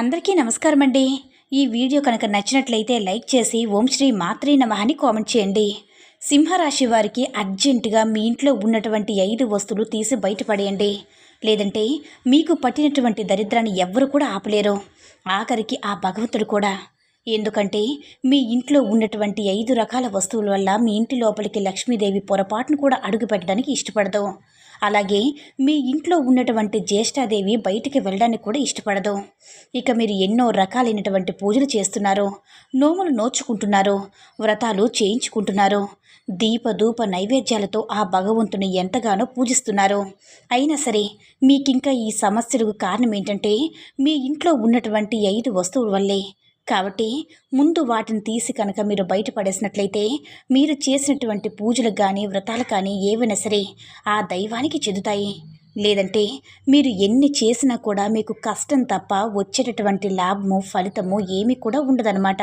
అందరికీ నమస్కారం అండి. ఈ వీడియో కనుక నచ్చినట్లయితే లైక్ చేసి ఓం శ్రీ మాత్రే నమ అని కామెంట్ చేయండి. సింహరాశి వారికి అర్జెంటుగా మీ ఇంట్లో ఉన్నటువంటి ఐదు వస్తువులు తీసి బయటపడేయండి లేదంటే మీకు పట్టినటువంటి దరిద్రాన్ని ఎవ్వరు కూడా ఆపలేరు. ఆఖరికి ఆ భగవంతుడు కూడా. ఎందుకంటే మీ ఇంట్లో ఉన్నటువంటి ఐదు రకాల వస్తువుల వల్ల మీ ఇంటి లోపలికి లక్ష్మీదేవి పొరపాటును కూడా అడుగుపెట్టడానికి ఇష్టపడదు. అలాగే మీ ఇంట్లో ఉన్నటువంటి జ్యేష్ఠాదేవి బయటికి వెళ్ళడానికి కూడా ఇష్టపడదు. ఇక మీరు ఎన్నో రకాలైనటువంటి పూజలు చేస్తున్నారు నోములు నోచుకుంటున్నారు వ్రతాలు చేయించుకుంటున్నారు దీప ధూప నైవేద్యాలతో ఆ భగవంతుని ఎంతగానో పూజిస్తున్నారు. అయినా సరే మీకింకా ఈ సమస్యలకు కారణం ఏంటంటే మీ ఇంట్లో ఉన్నటువంటి ఐదు వస్తువుల వల్లే కాబట్టి ముందు వాటిని తీసి కనుక మీరు బయటపడేసినట్లయితే మీరు చేసినటువంటి పూజలకు కానీ వ్రతాలు కానీ ఏవైనా సరే ఆ దైవానికి చెందుతాయి. లేదంటే మీరు ఎన్ని చేసినా కూడా మీకు కష్టం తప్ప వచ్చేటటువంటి లాభము ఫలితము ఏమీ కూడా ఉండదన్నమాట.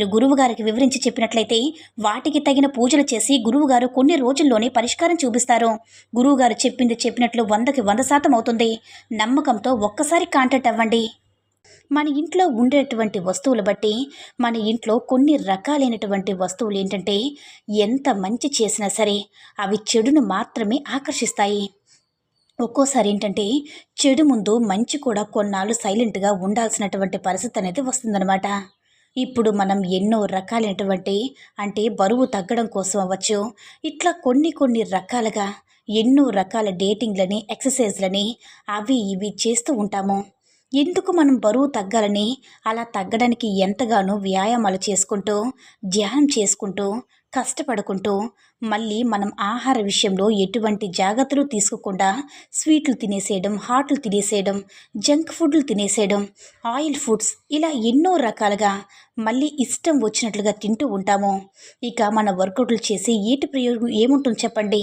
గురువుగారికి వివరించి చెప్పినట్లయితే వాటికి తగిన పూజలు చేసి గురువుగారు కొన్ని రోజుల్లోనే పరిష్కారం చూపిస్తారు. గురువుగారు చెప్పింది చెప్పినట్లు వందకి వంద శాతం అవుతుంది. నమ్మకంతో ఒక్కసారి కాంటాక్ట్ అవ్వండి. మన ఇంట్లో ఉండేటువంటి వస్తువులు బట్టి మన ఇంట్లో కొన్ని రకాలైనటువంటి వస్తువులు ఏంటంటే ఎంత మంచి చేసినా సరే అవి చెడును మాత్రమే ఆకర్షిస్తాయి. ఒక్కోసారి ఏంటంటే చెడు ముందు మంచి కూడా కొన్నాళ్ళు సైలెంట్గా ఉండాల్సినటువంటి పరిస్థితి అనేది వస్తుందన్నమాట. ఇప్పుడు మనం ఎన్నో రకాలైనటువంటి అంటే బరువు తగ్గడం కోసం అవ్వచ్చు. ఇట్లా కొన్ని కొన్ని రకాలుగా ఎన్నో రకాల డేటింగ్లని ఎక్సర్సైజ్లని అవి ఇవి చేస్తూ ఉంటాము. ఎందుకు మనం బరువు తగ్గాలని అలా తగ్గడానికి ఎంతగానో వ్యాయామాలు చేసుకుంటూ ధ్యానం చేసుకుంటూ కష్టపడుకుంటూ మళ్ళీ మనం ఆహార విషయంలో ఎటువంటి జాగ్రత్తలు తీసుకోకుండా స్వీట్లు తినేసేయడం హాట్లు తినేసేయడం జంక్ ఫుడ్లు తినేసేయడం ఆయిల్ ఫుడ్స్ ఇలా ఎన్నో రకాలుగా మళ్ళీ ఇష్టం వచ్చినట్లుగా తింటూ ఉంటాము. ఇక మన వర్కౌట్లు చేసి ఏటి ప్రయోగం ఏముంటుంది చెప్పండి?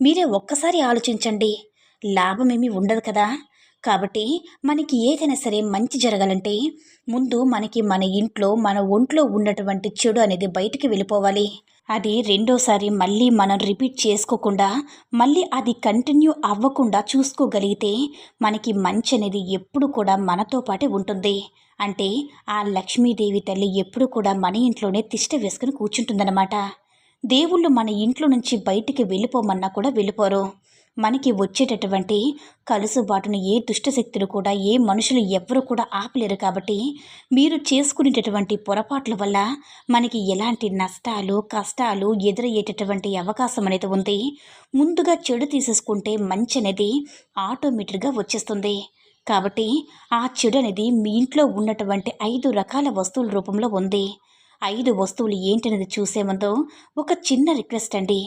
మీరే ఒక్కసారి ఆలోచించండి. లాభమేమీ ఉండదు కదా. కాబట్టి మనకి ఏదైనా సరే మంచి జరగాలంటే ముందు మనకి మన ఇంట్లో మన ఒంట్లో ఉన్నటువంటి చెడు అనేది బయటికి వెళ్ళిపోవాలి. అది రెండోసారి మళ్ళీ మనం రిపీట్ చేసుకోకుండా మళ్ళీ అది కంటిన్యూ అవ్వకుండా చూసుకోగలిగితే మనకి మంచి అనేది ఎప్పుడు కూడా మనతో పాటే ఉంటుంది. అంటే ఆ లక్ష్మీదేవి తల్లి ఎప్పుడు కూడా మన ఇంట్లోనే తిష్ట వేసుకుని కూర్చుంటుందన్నమాట. దేవుళ్ళు మన ఇంట్లో నుంచి బయటికి వెళ్ళిపోమన్నా కూడా వెళ్ళిపోరు. మనకి వచ్చేటటువంటి కలుసుబాటును ఏ దుష్టశక్తులు కూడా ఏ మనుషులు ఎవ్వరూ కూడా ఆపలేరు కాబట్టి మీరు చేసుకునేటటువంటి పొరపాట్ల వల్ల మనకి ఎలాంటి నష్టాలు కష్టాలు ఎదురయ్యేటటువంటి అవకాశం అనేది ఉంది. ముందుగా చెడు తీసేసుకుంటే మంచి అనేది ఆటోమేటిక్గా వచ్చేస్తుంది. కాబట్టి ఆ చెడు అనేది మీ ఇంట్లో ఉన్నటువంటి ఐదు రకాల వస్తువుల రూపంలో ఉంది. ఐదు వస్తువులు ఏంటనేది చూసే ముందు ఒక చిన్న రిక్వెస్ట్ అండి.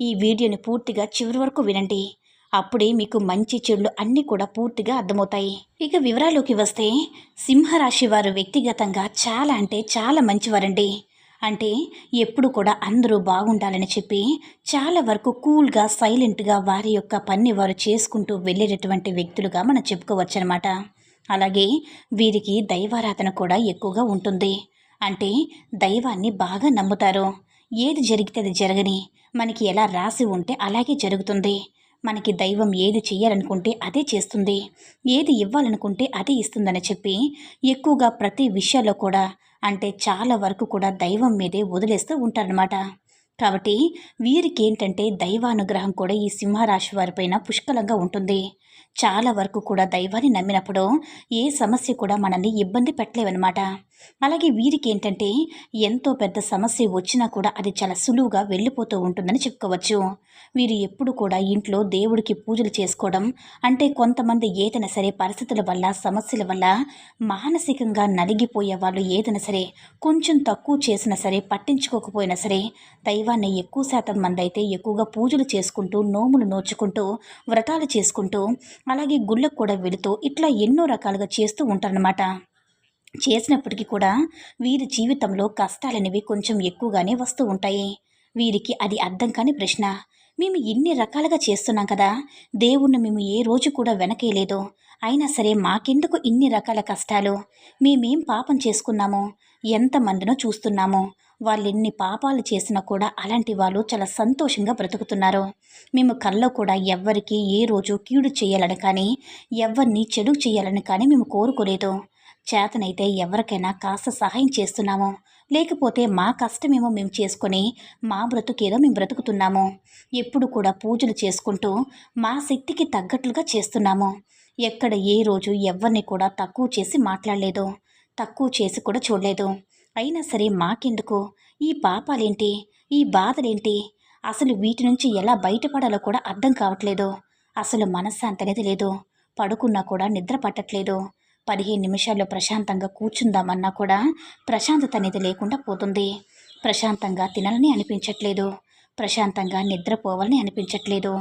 ఈ వీడియోని పూర్తిగా చివరి వరకు వినండి. అప్పుడే మీకు మంచి చెడులు అన్నీ కూడా పూర్తిగా అర్థమవుతాయి. ఇక వివరాల్లోకి వస్తే సింహరాశి వారు వ్యక్తిగతంగా చాలా అంటే చాలా మంచివారండి. అంటే ఎప్పుడు కూడా అందరూ బాగుండాలని చెప్పి చాలా వరకు కూల్గా సైలెంట్గా వారి యొక్క పని వారు చేసుకుంటూ వెళ్ళేటటువంటి వ్యక్తులుగా మనం చెప్పుకోవచ్చు అనమాట అలాగే వీరికి దైవారాధన కూడా ఎక్కువగా ఉంటుంది. అంటే దైవాన్ని బాగా నమ్ముతారు. ఏది జరిగితే అది జరగని మనకి ఎలా రాసి ఉంటే అలాగే జరుగుతుంది. మనకి దైవం ఏది చేయాలనుకుంటే అదే చేస్తుంది. ఏది ఇవ్వాలనుకుంటే అదే ఇస్తుందని చెప్పి ఎక్కువగా ప్రతి విషయాల్లో కూడా అంటే చాలా వరకు కూడా దైవం మీదే వదిలేస్తూ ఉంటారనమాట కాబట్టి వీరికి ఏంటంటే దైవానుగ్రహం కూడా ఈ సింహరాశి వారిపైన పుష్కలంగా ఉంటుంది. చాలా వరకు కూడా దైవాన్ని నమ్మినప్పుడు ఏ సమస్య కూడా మనల్ని ఇబ్బంది పెట్టలేవన్నమాట. అలాగే వీరికి ఏంటంటే ఎంతో పెద్ద సమస్య వచ్చినా కూడా అది చాలా సులువుగా వెళ్ళిపోతూ ఉంటుందని చెప్పుకోవచ్చు. వీరు ఎప్పుడు కూడా ఇంట్లో దేవుడికి పూజలు చేసుకోవడం అంటే కొంతమంది ఏదైనా సరే పరిస్థితుల వల్ల సమస్యల వల్ల మానసికంగా నలిగిపోయే వాళ్ళు ఏదైనా సరే కొంచెం తక్కువ చేసినా సరే పట్టించుకోకపోయినా సరే దైవాన్ని ఎక్కువ శాతం మంది అయితే ఎక్కువగా పూజలు చేసుకుంటూ నోములు నోచుకుంటూ వ్రతాలు చేసుకుంటూ అలాగే గుళ్ళకు కూడా వెళుతూ ఇట్లా ఎన్నో రకాలుగా చేస్తూ ఉంటారనమాట చేసినప్పటికీ కూడా వీరి జీవితంలో కష్టాలనేవి కొంచెం ఎక్కువగానే వస్తూ ఉంటాయి. వీరికి అది అర్థం కాని ప్రశ్న. మేము ఇన్ని రకాలుగా చేస్తున్నాం కదా. దేవుణ్ణి మేము ఏ రోజు కూడా వెనకేయలేదు. అయినా సరే మాకెందుకు ఇన్ని రకాల కష్టాలు? మేమేం పాపం చేసుకున్నాము? ఎంతమందినో చూస్తున్నామో. వాళ్ళు ఎన్ని పాపాలు చేసినా కూడా అలాంటి వాళ్ళు చాలా సంతోషంగా బ్రతుకుతున్నారు. మేము కల్లో కూడా ఎవ్వరికి ఏ రోజు కీడు చేయాలని కానీ ఎవరిని చెడు చేయాలని కానీ మేము కోరుకోలేదు. చేతనైతే ఎవరికైనా కాస్త సహాయం చేస్తున్నాము. లేకపోతే మా కష్టమేమో మేము చేసుకొని మా బ్రతుకేదో మేము బ్రతుకుతున్నాము. ఎప్పుడు కూడా పూజలు చేసుకుంటూ మా శక్తికి తగ్గట్లుగా చేస్తున్నాము. ఎక్కడ ఏ రోజు ఎవరిని కూడా తక్కువ చేసి మాట్లాడలేదు. తక్కువ చేసి కూడా చూడలేదు. అయినా సరే మాకెందుకు? ఈ పాపాలేంటి? ఈ బాధలేంటి? అసలు వీటి నుంచి ఎలా బయటపడాలో కూడా అర్థం కావట్లేదు. అసలు మనశ్శాంతి అనేది లేదు. పడుకున్నా కూడా నిద్ర పట్టట్లేదు. పదిహేను నిమిషాల్లో ప్రశాంతంగా కూర్చుందామన్నా కూడా ప్రశాంతత అనేది లేకుండా పోతుంది. ప్రశాంతంగా తినాలని అనిపించట్లేదు. ప్రశాంతంగా నిద్రపోవాలని అనిపించట్లేదు.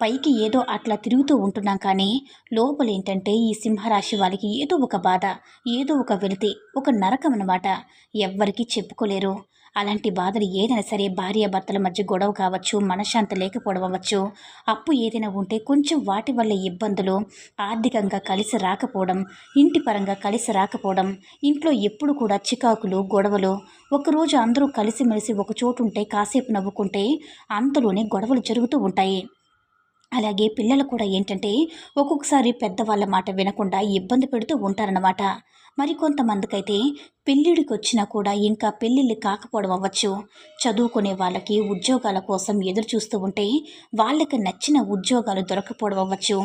పైకి ఏదో అట్లా తిరుగుతూ ఉంటున్నాం కానీ లోపల ఏంటంటే ఈ సింహరాశి వాళ్ళకి ఏదో ఒక బాధ ఏదో ఒక వెలితి ఒక నరకం అనమాట ఎవ్వరికీ చెప్పుకోలేరు. అలాంటి బాధలు ఏదైనా సరే భార్యాభర్తల మధ్య గొడవ కావచ్చు మనశ్శాంతి లేకపోవడం అవ్వచ్చు. అప్పు ఏదైనా ఉంటే కొంచెం వాటి వల్ల ఇబ్బందులు ఆర్థికంగా కలిసి రాకపోవడం ఇంటి పరంగా కలిసి రాకపోవడం ఇంట్లో ఎప్పుడు కూడా చికాకులు గొడవలు. ఒకరోజు అందరూ కలిసిమెలిసి ఒక చోటు ఉంటే కాసేపు నవ్వుకుంటే అంతలోనే గొడవలు జరుగుతూ ఉంటాయి. అలాగే పిల్లలు కూడా ఏంటంటే ఒక్కొక్కసారి పెద్దవాళ్ళ మాట వినకుండా ఇబ్బంది పెడుతూ ఉంటారన్నమాట. మరికొంతమందికైతే పెళ్ళిడికి వచ్చినా కూడా ఇంకా పెళ్ళిళ్ళు కాకపోవడం అవ్వచ్చు. చదువుకునే వాళ్ళకి ఉద్యోగాల కోసం ఎదురు చూస్తూ ఉంటే వాళ్ళకి నచ్చిన ఉద్యోగాలు దొరకపోవడం అవ్వచ్చు.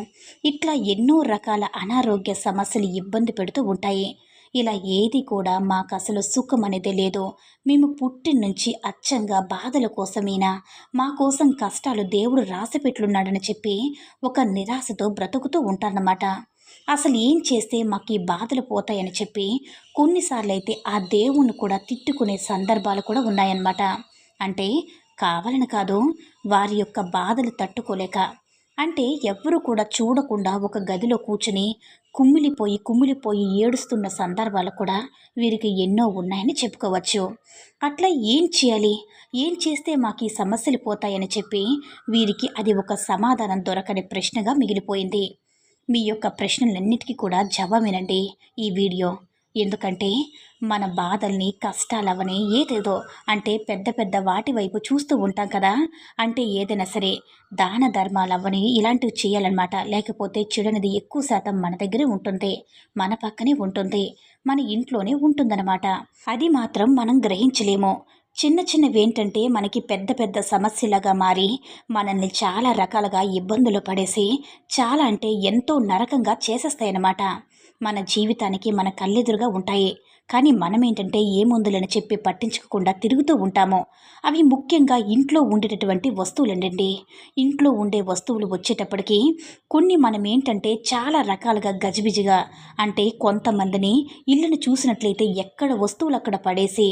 ఇట్లా ఎన్నో రకాల అనారోగ్య సమస్యలు ఇబ్బంది పెడుతూ ఉంటాయి. ఇలా ఏది కూడా మాకు అసలు సుఖం అనేది లేదు. మేము పుట్టి నుంచి అచ్చంగా బాధల కోసమేనా? మా కోసం కష్టాలు దేవుడు రాసిపెట్లున్నాడని చెప్పి ఒక నిరాశతో బ్రతుకుతూ ఉంటారన్నమాట. అసలు ఏం చేస్తే మాకు ఈ బాధలు పోతాయని చెప్పి కొన్నిసార్లు అయితే ఆ దేవుణ్ణి కూడా తిట్టుకునే సందర్భాలు కూడా ఉన్నాయన్నమాట. అంటే కావాలని కాదు వారి యొక్క బాధలు తట్టుకోలేక. అంటే ఎవ్వరూ కూడా చూడకుండా ఒక గదిలో కూర్చుని కుమ్మిలిపోయి కుమ్మిలిపోయి ఏడుస్తున్న సందర్భాలు కూడా వీరికి ఎన్నో ఉన్నాయని చెప్పుకోవచ్చు. అట్లా ఏం చేయాలి? ఏం చేస్తే మాకు ఈ సమస్యలు పోతాయని చెప్పి వీరికి అది ఒక సమాధానం దొరకని ప్రశ్నగా మిగిలిపోయింది. మీ యొక్క ప్రశ్నలన్నిటికీ కూడా జవాబేనండి ఈ వీడియో. ఎందుకంటే మన బాధల్ని కష్టాలవని ఏదేదో అంటే పెద్ద పెద్ద వాటి వైపు చూస్తూ ఉంటాం కదా. అంటే ఏదైనా సరే దాన ధర్మాలు అవ్వని ఇలాంటివి చేయాలన్నమాట. లేకపోతే చెడనిది ఎక్కువ శాతం మన దగ్గరే ఉంటుంది మన పక్కనే ఉంటుంది మన ఇంట్లోనే ఉంటుందన్నమాట. అది మాత్రం మనం గ్రహించలేము. చిన్న చిన్నవి ఏంటంటే మనకి పెద్ద పెద్ద సమస్యలుగా మారి మనల్ని చాలా రకాలుగా ఇబ్బందులు పడేసి చాలా అంటే ఎంతో నరకంగా చేసేస్తాయన్నమాట. మన జీవితానికి మన కళ్ళెదురుగా ఉంటాయి. కానీ మనం ఏంటంటే ఏ మందులని చెప్పి పట్టించుకోకుండా తిరుగుతూ ఉంటామో అవి ముఖ్యంగా ఇంట్లో ఉండేటటువంటి వస్తువులండి. ఇంట్లో ఉండే వస్తువులు వచ్చేటప్పటికి కొన్ని మనం ఏంటంటే చాలా రకాలుగా గజిబిజిగా అంటే కొంతమందిని ఇళ్ళను చూసినట్లయితే ఎక్కడ వస్తువులు అక్కడ పడేసి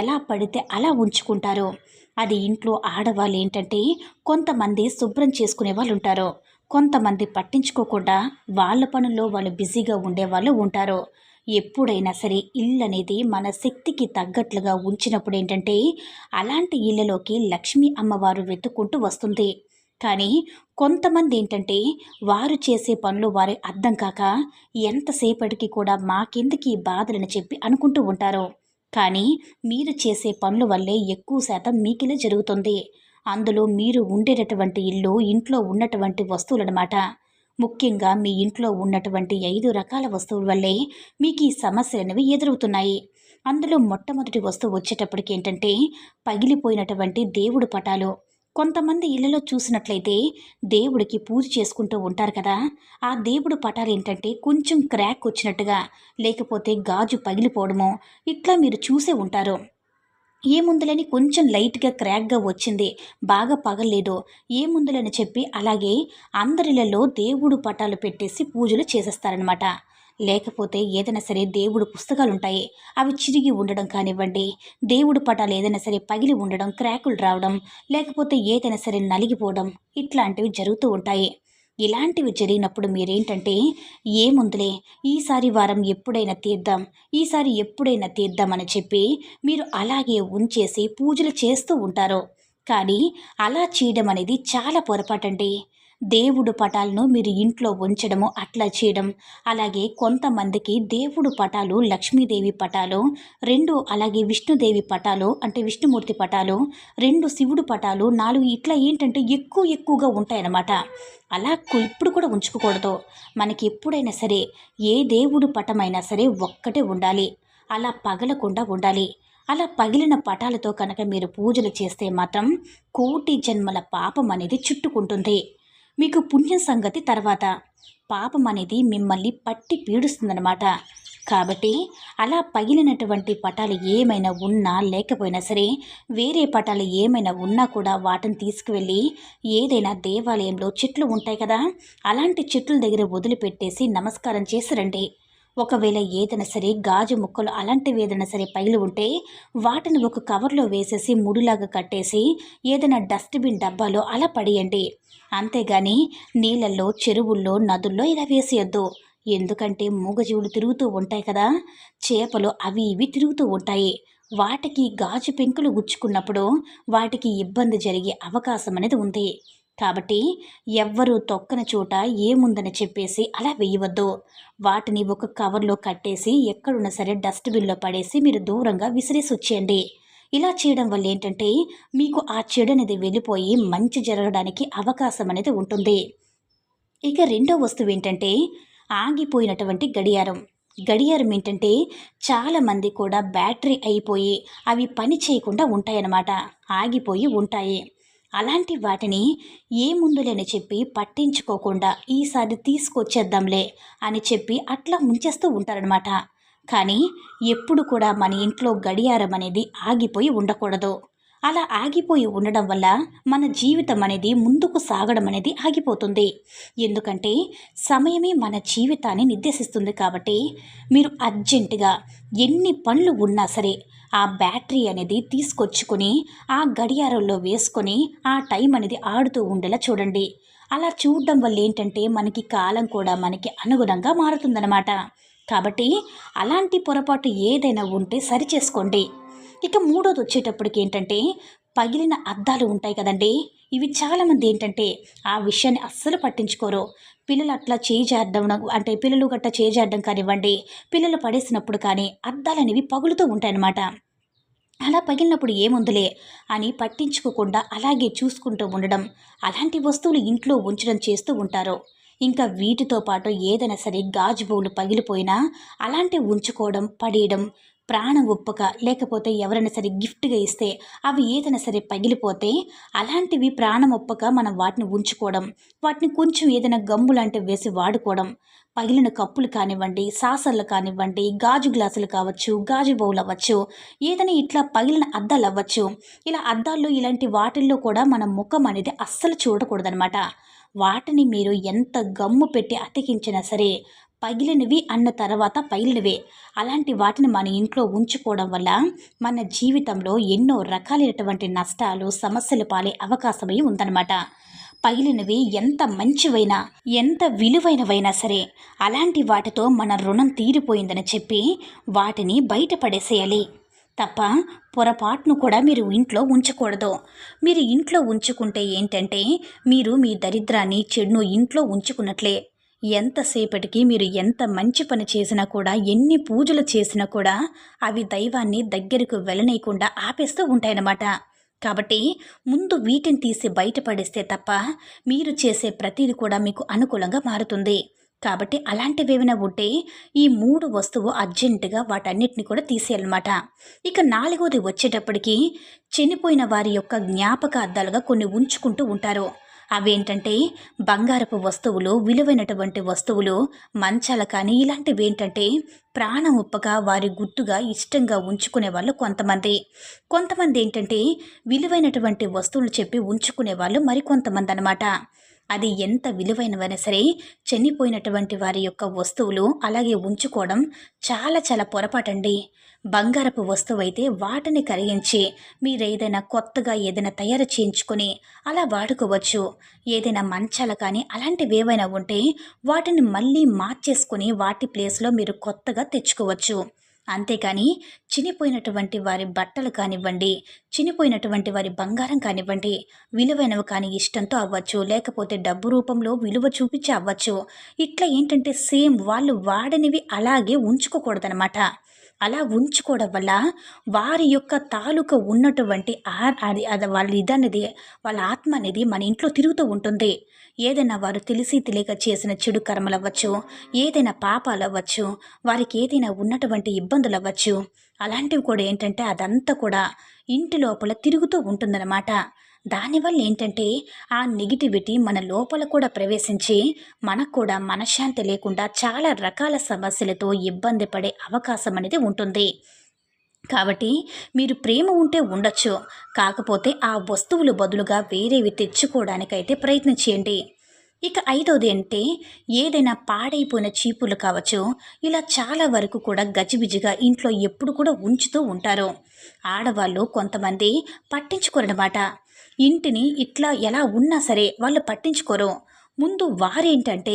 ఎలా పడితే అలా ఉంచుకుంటారు అది ఇంట్లో ఆడవాళ్ళు ఏంటంటే కొంతమంది శుభ్రం చేసుకునే వాళ్ళు ఉంటారు కొంతమంది పట్టించుకోకుండా వాళ్ళ పనుల్లో వాళ్ళు బిజీగా ఉండేవాళ్ళు ఉంటారు. ఎప్పుడైనా సరే ఇల్లు అనేది మన శక్తికి తగ్గట్లుగా ఉంచినప్పుడు ఏంటంటే అలాంటి ఇళ్ళలోకి లక్ష్మీ అమ్మవారు వెతుక్కుంటూ వస్తుంది. కానీ కొంతమంది ఏంటంటే వారు చేసే పనులు వారి అర్థం కాక ఎంతసేపటికి కూడా మాకెందుకు ఈ బాధలని చెప్పి అనుకుంటూ ఉంటారు. కానీ మీరు చేసే పనుల వల్లే ఎక్కువ శాతం మీకిలే జరుగుతుంది. అందులో మీరు ఉండేటటువంటి ఇల్లు ఇంట్లో ఉన్నటువంటి వస్తువులన్నమాట ముఖ్యంగా మీ ఇంట్లో ఉన్నటువంటి ఐదు రకాల వస్తువుల వల్లే మీకు ఈ సమస్యలు అనేవి ఎదురవుతున్నాయి. అందులో మొట్టమొదటి వస్తువు వచ్చేటప్పటికి ఏంటంటే పగిలిపోయినటువంటి దేవుడు పటాలు. కొంతమంది ఇళ్ళలో చూసినట్లయితే దేవుడికి పూజ చేసుకుంటూ ఉంటారు కదా. ఆ దేవుడు పటాలు ఏంటంటే కొంచెం క్రాక్ వచ్చినట్టుగా లేకపోతే గాజు పగిలిపోవడమో ఇట్లా మీరు చూసే ఉంటారు. ఏముందులని కొంచెం లైట్గా క్రాక్గా వచ్చింది బాగా పగలేదు ఏముందులని చెప్పి అలాగే అందరిలలో దేవుడు పటాలు పెట్టేసి పూజలు చేసేస్తారనమాట లేకపోతే ఏదైనా సరే దేవుడు పుస్తకాలు ఉంటాయి అవి చిరిగి ఉండడం కానివ్వండి దేవుడు పటాలు ఏదైనా సరే పగిలి ఉండడం క్రాకులు రావడం లేకపోతే ఏదైనా సరే నలిగిపోవడం ఇట్లాంటివి జరుగుతూ ఉంటాయి. ఇలాంటివి జరిగినప్పుడు మీరేంటంటే ఏముందులే ఈసారి వారం ఎప్పుడైనా తీద్దాం ఈసారి ఎప్పుడైనా తీద్దామని చెప్పి మీరు అలాగే ఉంచేసి పూజలు చేస్తూ ఉంటారు. కానీ అలా చేయడం అనేది చాలా పొరపాటండి. దేవుడు పటాలను మీరు ఇంట్లో ఉంచడము అట్లా చేయడం. అలాగే కొంతమందికి దేవుడు పటాలు లక్ష్మీదేవి పటాలు రెండు అలాగే విష్ణుదేవి పటాలు అంటే విష్ణుమూర్తి పటాలు రెండు శివుడు పటాలు నాలుగు ఇట్లా ఏంటంటే ఎక్కువ ఎక్కువగా ఉంటాయన్నమాట. అలా ఇప్పుడు కూడా ఉంచుకోకూడదు. మనకి ఎప్పుడైనా సరే ఏ దేవుడు పటమైనా సరే ఒక్కటే ఉండాలి. అలా పగలకుండా ఉండాలి. అలా పగిలిన పటాలతో కనుక మీరు పూజలు చేస్తే మాత్రం కోటి జన్మల పాపం అనేది చుట్టుకుంటుంది. మీకు పుణ్యం సంగతి తర్వాత. పాపం అనేది మిమ్మల్ని పట్టి పీడుస్తుందన్నమాట. కాబట్టి అలా పగిలినటువంటి పటాలు ఏమైనా ఉన్నా లేకపోయినా సరే వేరే పటాలు ఏమైనా ఉన్నా కూడా వాటిని తీసుకువెళ్ళి ఏదైనా దేవాలయంలో చెట్లు ఉంటాయి కదా అలాంటి చెట్ల దగ్గర వదిలిపెట్టేసి నమస్కారం చేసి రండి. ఒకవేళ ఏదైనా సరే గాజు ముక్కలు అలాంటివి ఏదైనా సరే పగిలి ఉంటే వాటిని ఒక కవర్లో వేసేసి ముడిలాగా కట్టేసి ఏదైనా డస్ట్బిన్ డబ్బాలో అలా పడేయండి. అంతేగాని నీళ్ళల్లో చెరువుల్లో నదుల్లో ఇలా వేసేయొద్దు. ఎందుకంటే మూగజీవులు తిరుగుతూ ఉంటాయి కదా చేపలు అవి ఇవి తిరుగుతూ ఉంటాయి. వాటికి గాజు పెంకులు గుచ్చుకున్నప్పుడు వాటికి ఇబ్బంది జరిగే అవకాశం అనేది ఉంది. కాబట్టి ఎవ్వరూ తొక్కని చోట ఏముందని చెప్పేసి అలా వేయవద్దు. వాటిని ఒక కవర్లో కట్టేసి ఎక్కడున్నా సరే డస్ట్బిన్లో పడేసి మీరు దూరంగా విసిరేసి వచ్చేయండి. ఇలా చేయడం వల్ల ఏంటంటే మీకు ఆ చెడు అనేది వెళ్ళిపోయి మంచి జరగడానికి అవకాశం అనేది ఉంటుంది. ఇక రెండో వస్తువు ఏంటంటే ఆగిపోయినటువంటి గడియారం. గడియారం ఏంటంటే చాలామంది కూడా బ్యాటరీ అయిపోయి అవి పని చేయకుండా ఉంటాయన్నమాట. ఆగిపోయి ఉంటాయి. అలాంటి వాటిని ఏ ముందులేని చెప్పి పట్టించుకోకుండా ఈసారి తీసుకొచ్చేద్దాంలే అని చెప్పి అట్లా ముంచేస్తూ ఉంటారనమాట కానీ ఎప్పుడు కూడా మన ఇంట్లో గడియారం అనేది ఆగిపోయి ఉండకూడదు. అలా ఆగిపోయి ఉండడం వల్ల మన జీవితం అనేది ముందుకు సాగడం అనేది ఆగిపోతుంది. ఎందుకంటే సమయమే మన జీవితాన్ని నిర్దేశిస్తుంది కాబట్టి మీరు అర్జెంటుగా ఎన్ని పనులు ఉన్నా సరే ఆ బ్యాటరీ అనేది తీసుకొచ్చుకొని ఆ గడియారంలో వేసుకొని ఆ టైం అనేది ఆడుతూ ఉండేలా చూడండి. అలా చూడడం వల్ల ఏంటంటే మనకి కాలం కూడా మనకి అనుగుణంగా మారుతుందన్నమాట. కాబట్టి అలాంటి పొరపాటు ఏదైనా ఉంటే సరిచేసుకోండి ఇక మూడోది వచ్చేటప్పటికి ఏంటంటే పగిలిన అద్దాలు ఉంటాయి కదండి. ఇవి చాలామంది ఏంటంటే ఆ విషయాన్ని అస్సలు పట్టించుకోరు. పిల్లలు అట్లా చేజాడడం అంటే పిల్లలు గట్ట చేజాడడం కానివ్వండి పిల్లలు పడేసినప్పుడు కానీ అద్దాలు అనేవి పగులుతూ ఉంటాయన్నమాట. అలా పగిలినప్పుడు ఏముందులే అని పట్టించుకోకుండా అలాగే చూసుకుంటూ ఉండడం అలాంటి వస్తువులు ఇంట్లో ఉంచడం చేస్తూ ఉంటారు. ఇంకా వీటితో పాటు ఏదైనా సరే గాజు బౌలు పగిలిపోయినా అలాంటివి ఉంచుకోవడం పడేయడం ప్రాణం ఒప్పక లేకపోతే ఎవరైనా సరే గిఫ్ట్గా ఇస్తే అవి ఏదైనా సరే పగిలిపోతే అలాంటివి ప్రాణం ఒప్పక మనం వాటిని ఉంచుకోవడం వాటిని కొంచెం ఏదైనా గమ్ము లాంటివి వేసి వాడుకోవడం పగిలిన కప్పులు కానివ్వండి సాసర్లు కానివ్వండి గాజు గ్లాసులు కావచ్చు గాజు బౌల్ అవ్వచ్చు ఏదైనా ఇట్లా పగిలిన అద్దాలు అవ్వచ్చు. ఇలా అద్దాల్లో ఇలాంటి వాటిల్లో కూడా మన ముఖం అనేది అస్సలు చూడకూడదనమాట వాటిని మీరు ఎంత గమ్ము పెట్టి అతికించినా సరే పగిలినవి అన్న తర్వాత పగిలినవే. అలాంటి వాటిని మన ఇంట్లో ఉంచుకోవడం వల్ల మన జీవితంలో ఎన్నో రకాలైనటువంటి నష్టాలు సమస్యలు పాలే అవకాశమై ఉందన్నమాట. పగిలినవి ఎంత మంచివైనా ఎంత విలువైనవైనా సరే అలాంటి వాటితో మన రుణం తీరిపోయిందని చెప్పి వాటిని బయటపడేసేయాలి తప్ప పొరపాటును కూడా మీరు ఇంట్లో ఉంచకూడదు. మీరు ఇంట్లో ఉంచుకుంటే ఏంటంటే మీరు మీ దరిద్రాన్ని చెడును ఇంట్లో ఉంచుకున్నట్లే. ఎంతసేపటికి మీరు ఎంత మంచి పని చేసినా కూడా ఎన్ని పూజలు చేసినా కూడా అవి దైవాన్ని దగ్గరకు వెళ్ళనీయకుండా ఆపేస్తూ ఉంటాయన్నమాట. కాబట్టి ముందు వీటిని తీసి బయటపడేస్తే తప్ప మీరు చేసే ప్రతిది కూడా మీకు అనుకూలంగా మారుతుంది. కాబట్టి అలాంటివి ఏమైనా ఉంటే ఈ మూడు వస్తువు అర్జెంటుగా వాటన్నిటిని కూడా తీసేయాలన్నమాట. ఇక నాలుగోది వచ్చేటప్పటికి చనిపోయిన వారి యొక్క జ్ఞాపక అద్దాలుగా కొన్ని ఉంచుకుంటూ ఉంటారు. అవేంటంటే బంగారపు వస్తువులు విలువైనటువంటి వస్తువులు మంచాల కానీ ఇలాంటివి ఏంటంటే ప్రాణం ఉప్పగా వారి గుర్తుగా ఇష్టంగా ఉంచుకునే వాళ్ళు కొంతమంది. కొంతమంది ఏంటంటే విలువైనటువంటి వస్తువులు చెప్పి ఉంచుకునే వాళ్ళు మరికొంతమంది అనమాట అది ఎంత విలువైనవైనా సరే చనిపోయినటువంటి వారి యొక్క వస్తువులు అలాగే ఉంచుకోవడం చాలా చాలా పొరపాటండి. బంగారపు వస్తువు అయితే వాటిని కరిగించి మీరేదైనా కొత్తగా ఏదైనా తయారు చేయించుకొని అలా వాడుకోవచ్చు. ఏదైనా మంచాలు కానీ అలాంటివి ఏవైనా ఉంటే వాటిని మళ్ళీ మార్చేసుకొని వాటి ప్లేస్లో మీరు కొత్తగా తెచ్చుకోవచ్చు. అంతేకాని చినిపోయినటువంటి వారి బట్టలు కానివ్వండి చినిపోయినటువంటి వారి బంగారం కానివ్వండి విలువైనవి కానీ ఇష్టంతో అవ్వచ్చు లేకపోతే డబ్బు రూపంలో విలువ చూపించి అవ్వచ్చు. ఇట్లా ఏంటంటే సేమ్ వాళ్ళు వాడనివి అలాగే ఉంచుకోకూడదనమాట అలా ఉంచుకోవడం వల్ల వారి యొక్క తాలూకా ఉన్నటువంటి అది అది వాళ్ళ ఇదనేది వాళ్ళ ఆత్మ అనేది మన ఇంట్లో తిరుగుతూ ఉంటుంది. ఏదైనా వారు తెలిసి తెలియక చేసిన చెడు కర్మలు అవ్వచ్చు ఏదైనా పాపాలు అవ్వచ్చు వారికి ఏదైనా ఉన్నటువంటి ఇబ్బందులు అవ్వచ్చు అలాంటివి కూడా ఏంటంటే అదంతా కూడా ఇంటి లోపల తిరుగుతూ ఉంటుందన్నమాట. దానివల్ల ఏంటంటే ఆ నెగిటివిటీ మన లోపల కూడా ప్రవేశించి మనకు కూడా మనశ్శాంతి లేకుండా చాలా రకాల సమస్యలతో ఇబ్బంది పడే అవకాశం అనేది ఉంటుంది. కాబట్టి మీరు ప్రేమ ఉంటే ఉండొచ్చు. కాకపోతే ఆ వస్తువులు బదులుగా వేరేవి తెచ్చుకోవడానికైతే ప్రయత్నం చేయండి. ఇక ఐదవది అంటే ఏదైనా పాడైపోయిన చీపులు కావచ్చు ఇలా చాలా వరకు కూడా గజిబిజిగా ఇంట్లో ఎప్పుడు కూడా ఉంచుతూ ఉంటారు. ఆడవాళ్ళు కొంతమంది పట్టించుకోరనమాట ఇంటిని ఇట్లా ఎలా ఉన్నా సరే వాళ్ళు పట్టించుకోరు. ముందు వారేంటంటే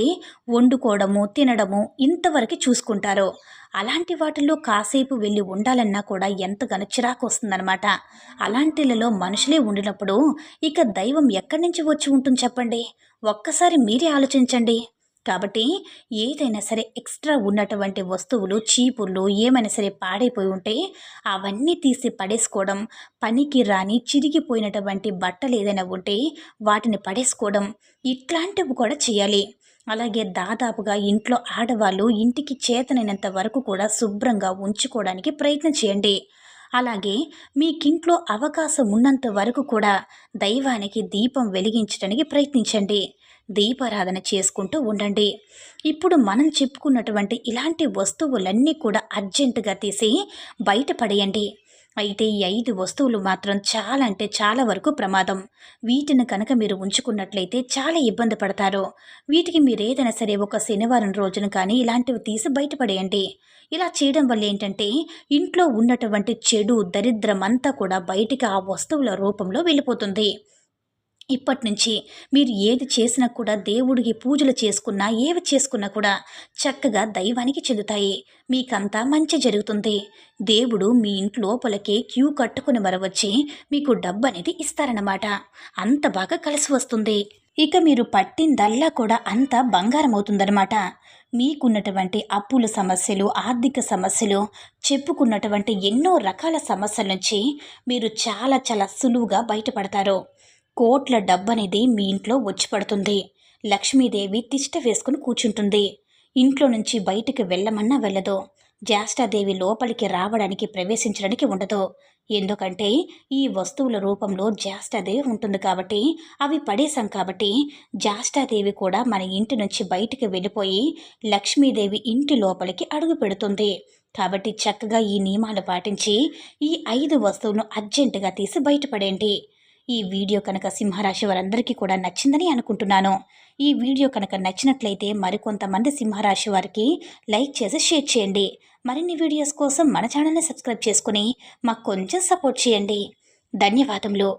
వండుకోవడము తినడము ఇంతవరకు చూసుకుంటారు. అలాంటి వాటిల్లో కాసేపు వెళ్ళి ఉండాలన్నా కూడా ఎంతగానో చిరాకు వస్తుందన్నమాట. అలాంటిలలో మనుషులే ఉండినప్పుడు ఇక దైవం ఎక్కడి నుంచి వచ్చి ఉంటుంది చెప్పండి? ఒక్కసారి మీరే ఆలోచించండి. కాబట్టి ఏదైనా సరే ఎక్స్ట్రా ఉన్నటువంటి వస్తువులు చీపుర్లు ఏమైనా సరే పాడైపోయి ఉంటే అవన్నీ తీసి పడేసుకోవడం పనికి రాని చిరిగిపోయినటువంటి బట్టలు ఏదైనా ఉంటే వాటిని పడేసుకోవడం ఇట్లాంటివి కూడా చేయాలి. అలాగే దాదాపుగా ఇంట్లో ఆడవాళ్ళు ఇంటికి చేతనైనంత వరకు కూడా శుభ్రంగా ఉంచుకోవడానికి ప్రయత్నం చేయండి. అలాగే మీకింట్లో అవకాశం ఉన్నంత వరకు కూడా దైవానికి దీపం వెలిగించడానికి ప్రయత్నించండి. దీపారాధన చేసుకుంటూ ఉండండి. ఇప్పుడు మనం చెప్పుకున్నటువంటి ఇలాంటి వస్తువులన్నీ కూడా అర్జెంటుగా తీసి బయటపడేయండి అయితే ఈ ఐదు వస్తువులు మాత్రం చాలా అంటే చాలా వరకు ప్రమాదం. వీటిని కనుక మీరు ఉంచుకున్నట్లయితే చాలా ఇబ్బంది పడతారు. వీటికి మీరు ఏదైనా సరే ఒక శనివారం రోజున కానీ ఇలాంటివి తీసి బయటపడేయండి ఇలా చేయడం వల్ల ఏంటంటే ఇంట్లో ఉన్నటువంటి చెడు దరిద్రం అంతా కూడా బయటికి ఆ వస్తువుల రూపంలో వెళ్ళిపోతుంది. ఇప్పటి నుంచి మీరు ఏది చేసినా కూడా దేవుడికి పూజలు చేసుకున్నా ఏవి చేసుకున్నా కూడా చక్కగా దైవానికి చెందుతాయి. మీకంతా మంచి జరుగుతుంది. దేవుడు మీ ఇంటి లోపలికి క్యూ కట్టుకుని మరవచ్చి మీకు డబ్బు అనేది ఇస్తారన్నమాట. అంత బాగా కలిసి వస్తుంది. ఇక మీరు పట్టిందల్లా కూడా అంత బంగారం అవుతుందన్నమాట. మీకున్నటువంటి అప్పుల సమస్యలు ఆర్థిక సమస్యలు చెప్పుకున్నటువంటి ఎన్నో రకాల సమస్యల నుంచి మీరు చాలా చాలా సులువుగా బయటపడతారు. కోట్ల డబ్బనేది మీ ఇంట్లో వచ్చి పడుతుంది. లక్ష్మీదేవి తిష్ట వేసుకుని కూర్చుంటుంది. ఇంట్లో నుంచి బయటికి వెళ్ళమన్నా వెళ్ళదు. జ్యేష్ఠాదేవి లోపలికి రావడానికి ప్రవేశించడానికి ఉండదు. ఎందుకంటే ఈ వస్తువుల రూపంలో జ్యేష్ఠాదేవి ఉంటుంది కాబట్టి అవి పడేశాం కాబట్టి జ్యేష్ఠాదేవి కూడా మన ఇంటి నుంచి బయటికి వెళ్ళిపోయి లక్ష్మీదేవి ఇంటి లోపలికి అడుగు పెడుతుంది. కాబట్టి చక్కగా ఈ నియమాలు పాటించి ఈ ఐదు వస్తువులను అర్జెంటుగా తీసి బయటపడేయండి. ఈ వీడియో కనుక సింహరాశి వారందరికీ కూడా నచ్చిందని అనుకుంటున్నాను. ఈ వీడియో కనుక నచ్చినట్లయితే మరికొంతమంది సింహరాశి వారికి లైక్ చేసి షేర్ చేయండి. మరిన్ని వీడియోస్ కోసం మన ఛానల్ని సబ్స్క్రైబ్ చేసుకుని మాకు కొంచెం సపోర్ట్ చేయండి. ధన్యవాదములు.